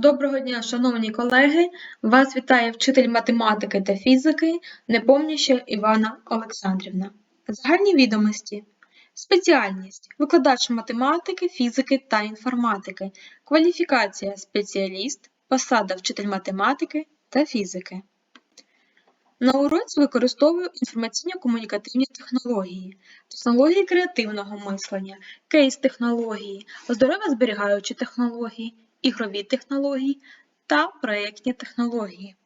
Доброго дня, шановні колеги! Вас вітає вчитель математики та фізики Непомняща Івана Олександрівна. Загальні відомості. Спеціальність викладач математики, фізики та інформатики. Кваліфікація спеціаліст, посада вчитель математики та фізики. На уроці використовую інформаційно-комунікативні технології, технології креативного мислення, кейс-технології, здоров'язберігаючі технології, ігрові технології та проєктні технології.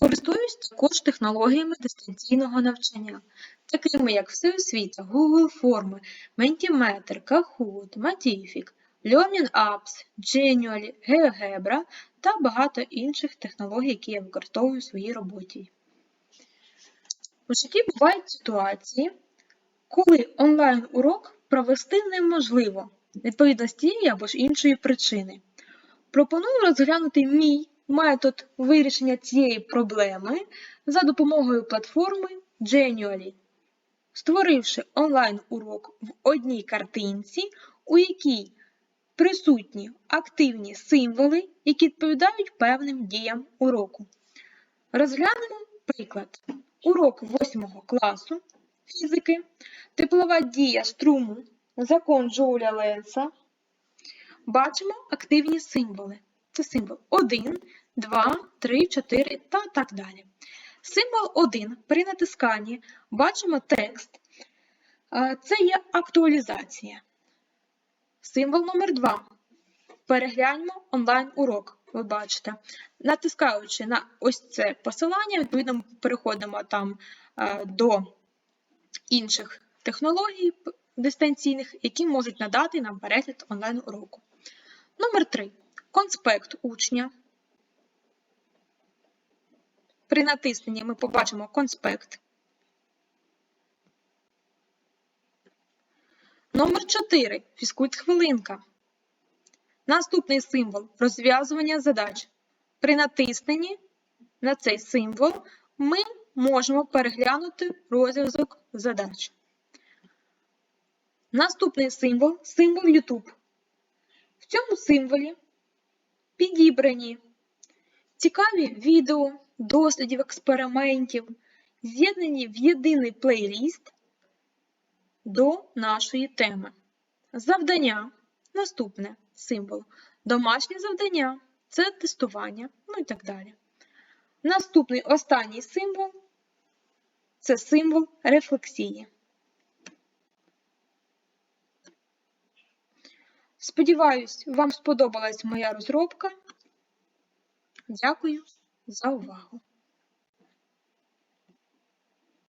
Користуюсь також технологіями дистанційного навчання, такими як Всеосвіта, Google Форми, Mentimeter, Kahoot, Matific, Learning Apps, Genially, GeoGebra та багато інших технологій, які я використовую у своїй роботі. У житті бувають ситуації, коли онлайн-урок провести неможливо, відповідно з тієї або ж іншої причини. Пропоную розглянути мій метод вирішення цієї проблеми за допомогою платформи Genially, створивши онлайн-урок в одній картинці, у якій присутні активні символи, які відповідають певним діям уроку. Розглянемо приклад. Урок 8 класу фізики, теплова дія струму, закон Джоуля Ленса. Бачимо активні символи. Це символ 1, 2, 3, 4 та так далі. Символ 1 при натисканні бачимо текст. Це є актуалізація. Символ номер 2 Перегляньмо онлайн-урок. Ви бачите, натискаючи на ось це посилання, відповідно, ми переходимо там до інших технологій дистанційних, які можуть надати нам перегляд онлайн-уроку. Номер 3. Конспект учня. При натисненні ми побачимо конспект. Номер 4. Фізкульт-хвилинка. Наступний символ розв'язування задач. При натисненні на цей символ ми можемо переглянути розв'язок задач. Наступний символ символ YouTube. В цьому символі підібрані цікаві відео, дослідів, експериментів, з'єднані в єдиний плейліст до нашої теми. Завдання. Наступне символ. Домашнє завдання це тестування, ну і так далі. Наступний останній символ це символ рефлексії. Сподіваюсь, вам сподобалась моя розробка. Дякую за увагу!